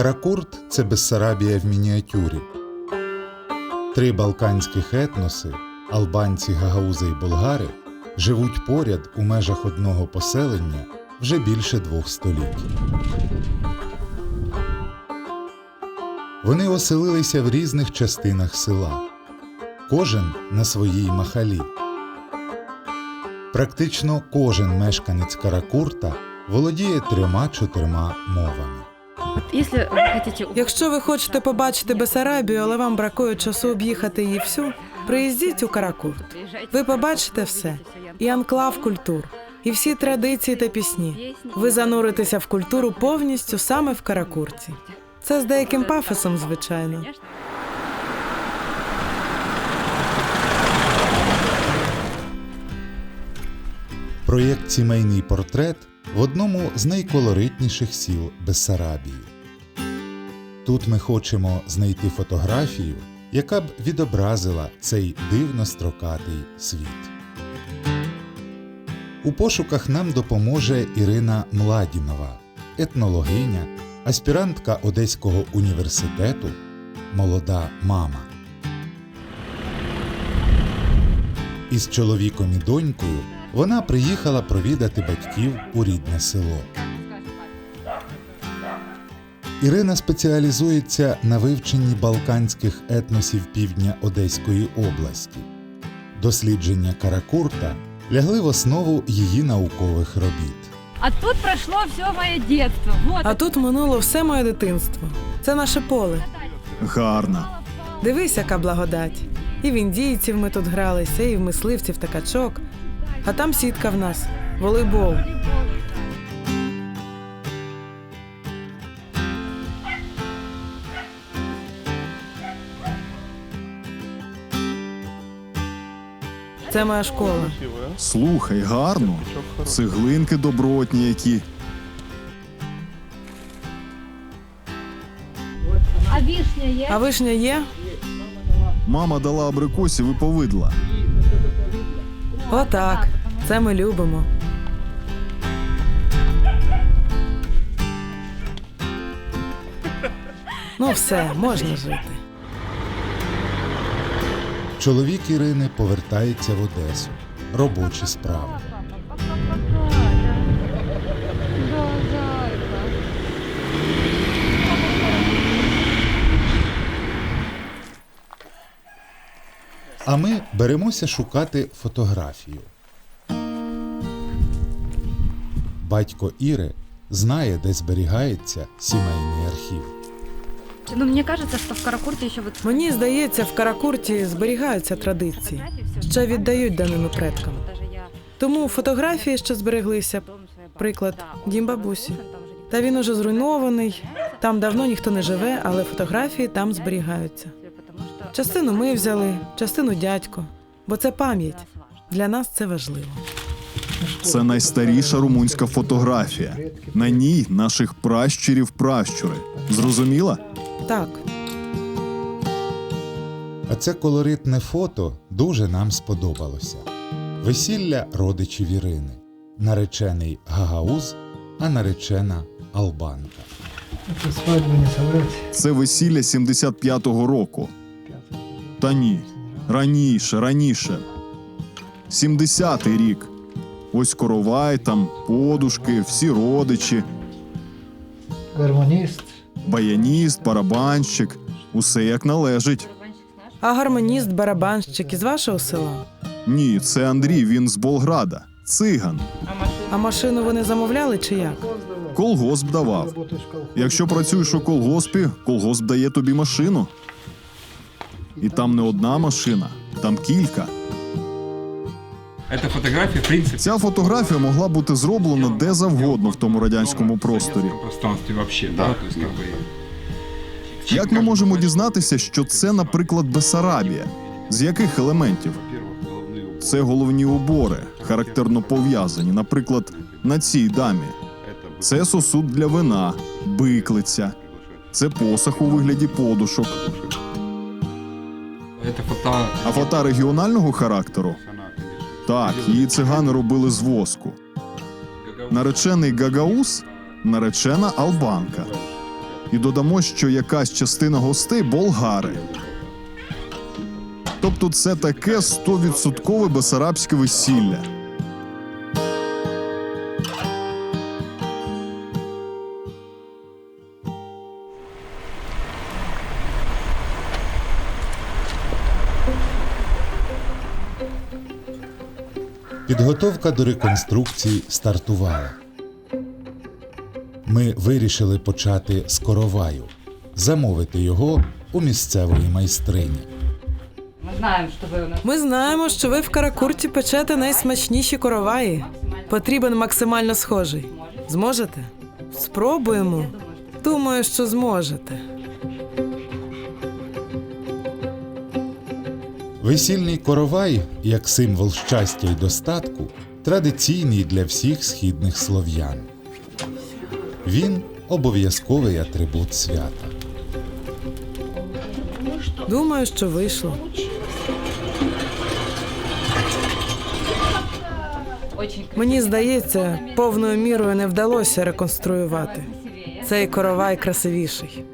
Каракурт це Бессарабія в мініатюрі. Три балканських етноси албанці, гагаузи і болгари живуть поряд у межах одного поселення вже більше двох століть. Вони оселилися в різних частинах села, кожен на своїй махалі. Практично кожен мешканець Каракурта володіє трьома-чотирма мовами. Если вы хотите... Якщо ви хочете побачити Бесарабію, але вам бракує часу об'їхати її всю, приїздіть у Каракурт. Ви побачите все і анклав культур, і всі традиції та пісні. Ви зануритеся в культуру повністю саме в Каракурті. Це з деяким пафосом, звичайно. Проєкт Сімейний портрет в одному з найколоритніших сіл Бессарабії. Тут ми хочемо знайти фотографію, яка б відобразила цей дивно строкатий світ. У пошуках нам допоможе Ірина Младінова, етнологиня, аспірантка Одеського університету, молода мама. Із чоловіком і донькою вона приїхала провідати батьків у рідне село. Ірина спеціалізується на вивченні балканських етносів півдня Одеської області. Дослідження Каракурта лягли в основу її наукових робіт. А тут прошло все мое детство. Вот. А тут минуло все моє дитинство. Це наше поле. Гарна. Дивись, яка благодать. І в індійців ми тут гралися, і в мисливців та качок. А там сітка в нас, волейбол. Це моя школа. Слухай, гарно. Цеглинки добротні які. А вишня є? А вишня є? Мама дала абрикосів і повидла. Отак. Це ми любимо. Ну, все, можна жити. Чоловік Ірини повертається в Одесу. Робочі справи. А ми беремося шукати фотографію. Батько Іри знає, де зберігається сімейний архів. Ну, мне кажется, что в Каракурте еще вот... Мені здається, в Каракурті зберігаються традиції, ще віддають данину предкам. Тому фотографії, що збереглися, приклад дім бабусі. Та він уже зруйнований. Там давно ніхто не живе, але фотографії там зберігаються. Частину ми взяли, частину дядько, бо це пам'ять. Для нас це важливо. Це найстаріша румунська фотографія. На ній наших пращурів пращури. Зрозуміла? Так, А це колоритне фото дуже нам сподобалося. Весілля родичів Ірини, наречений Гагауз, а наречена Албанка. Это свадьбу не соврать. Це весілля 75-го року. Та ні. Раніше, раніше. 70-й рік. Ось коровай, там подушки, всі родичі, Гармонист. баяніст, барабанщик. Усе як належить. а гармоніст, барабанщик із вашого села. Ні, це Андрій, він з Болграда. Циган. А машину вони замовляли чи як? Колгосп давав. Якщо працюєш у колгоспі, колгосп дає тобі машину. І там не одна машина, там кілька. Эта фотография, в принципе, Ця фотографія могла бути зроблена де завгодно в тому радянському просторі. советском вообще, да, то есть как бы... Як ми можемо дізнатися, що це, наприклад, Бесарабія? З яких елементів? Це головні убори, характерно пов'язані, наприклад, на цій дамі. Це сосуд для вина, биклиця. Це посах у вигляді подушок. А фото регіонального характеру? Так, її цигани робили з воску. Наречений Гагаус, наречена Албанка. І додамо, що якась частина гостей болгари. Тобто це таке 100% бесарабське весілля. Підготовка до реконструкції стартувала. Ми вирішили почати з короваю, замовити його у місцевої майстрині. Мы знаем, что вы у нас... Ми знаємо, що ви в Каракурті печете найсмачніші короваї. Потрібен максимально схожий. Зможете? Спробуємо. Думаю, що зможете. Весільний коровай, як символ щастя і достатку, традиційний для всіх східних слов'ян. Він обов'язковий атрибут свята. Думаю, що вийшло. Мені здається, повною мірою не вдалося реконструювати. Цей коровай красивіший.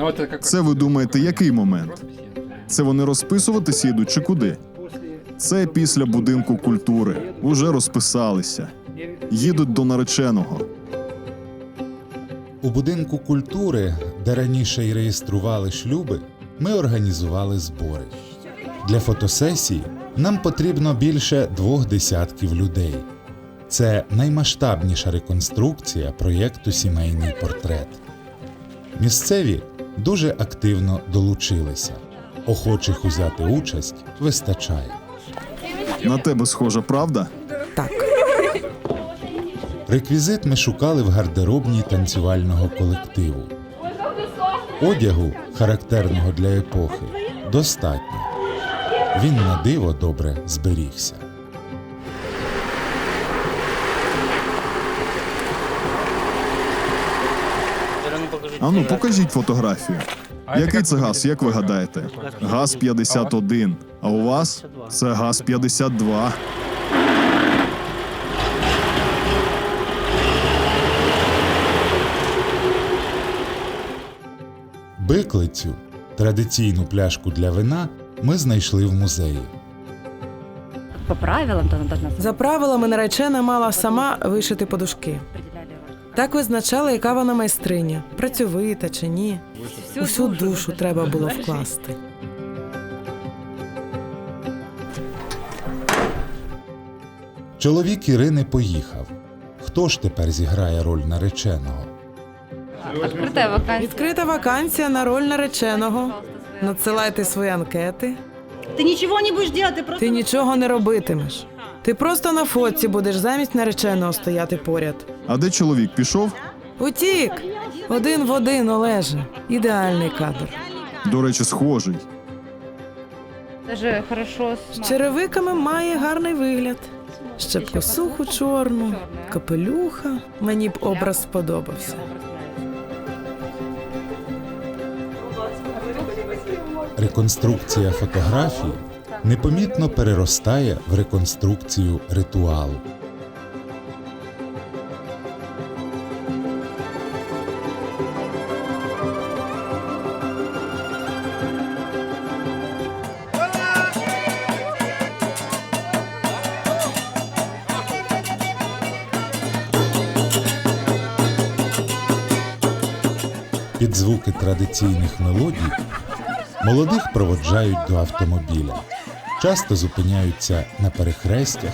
Ну. Це ви думаєте, який момент? Це вони розписуватися йдуть чи куди? Це після будинку культури. Уже розписалися. Їдуть до нареченого. У будинку культури, де раніше й реєстрували шлюби, ми організували збори. Для фотосесії нам потрібно більше двох десятків людей. Це наймасштабніша реконструкція проєкту Сімейний портрет. Місцеві дуже активно долучилися. Охочих узяти участь вистачає. На тебе схожа правда? Так, Реквізит ми шукали в гардеробній танцювального колективу. Одягу, характерного для епохи, достатньо. Він на диво добре зберігся. Ану, покажіть фотографію. Який це газ, як ви гадаєте? Газ 51. А у вас це газ 52. Биклицю, традиційну пляшку для вина, ми знайшли в музеї. По правилам то она должна... за правилами наречена мала сама вишити подушки. Определяли роль. Так визначали, яка вона майстриня, працьовита чи ні. Усю душу треба було вкласти. Чоловік Ірини поїхав. Хто ж тепер зіграє роль нареченого? Открытая вакансия. Відкрита вакансія на роль нареченого. Надсилайте свої анкети. Ты ничего не будешь делать, ты просто... Ти нічого не робитимеш. Ти просто на фотці будеш замість нареченого стояти поряд. А де чоловік пішов? Утік! Один в один, Олеже. Ідеальний кадр. До речі, схожий. Даже хорошо З черевиками має гарний вигляд. Ще б косуху чорну, капелюха. Мені б образ сподобався. Реконструкція фотографії непомітно переростає в реконструкцію ритуалу. Звуки традиційних мелодій молодих проводжають до автомобіля. Часто зупиняються на перехрестях.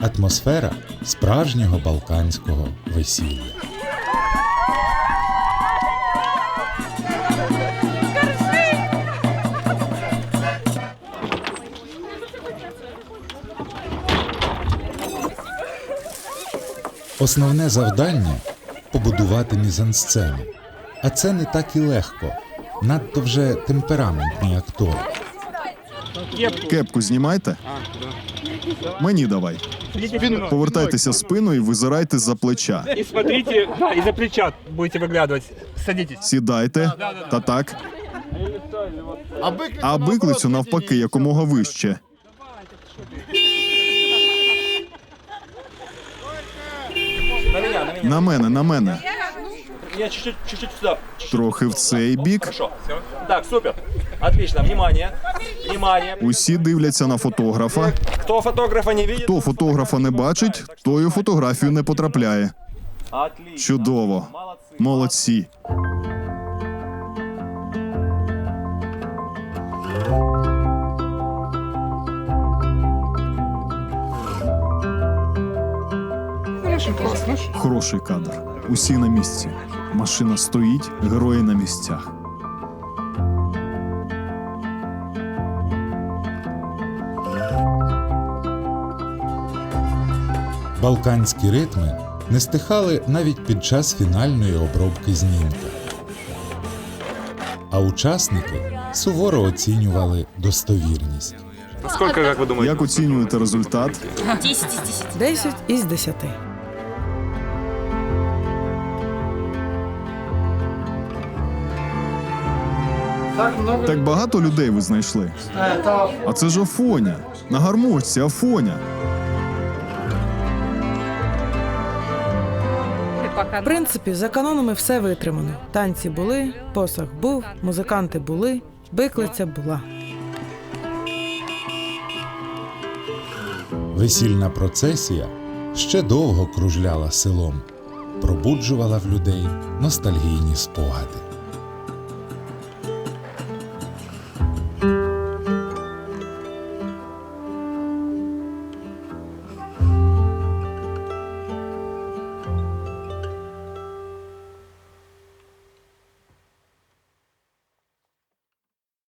Атмосфера справжнього балканського весілля. Основне завдання побудувати мізансцену. А це не так і легко. Надто вже темпераментні актори. Кепку знімайте. Мені давай. Повертайтеся спиною і визирайте за плеча. И смотрите, да, из-за плеча будете выглядывать. Садитесь. Сідайте. Та так. а биклицю навпаки якомога вище. На мене, на мене. Я чуть-чуть, чуть-чуть сюда. Трохи в цей бік. Хорошо. Так, супер. Отлично. Внимание. Внимание. Усі дивляться на фотографа. Хто фотографа не видит? Хто фотографа не бачить, той у фотографію не потрапляє. Отлично. Чудово. Молодці. Хороший кадр. Усі на місці. Машина стоїть, герої на місцях. Балканські ритми не стихали навіть під час фінальної обробки знімка. А учасники суворо оцінювали достовірність. Сколько, как вы думаете? Як оцінюєте результат? 10 із 10. Так багато людей ви знайшли. А це ж Афоня. На гармошці Афоня. В принципі, за канонами все витримано. Танці були, посах був, музиканти були, биклиця була. Весільна процесія ще довго кружляла селом, пробуджувала в людей ностальгійні спогади.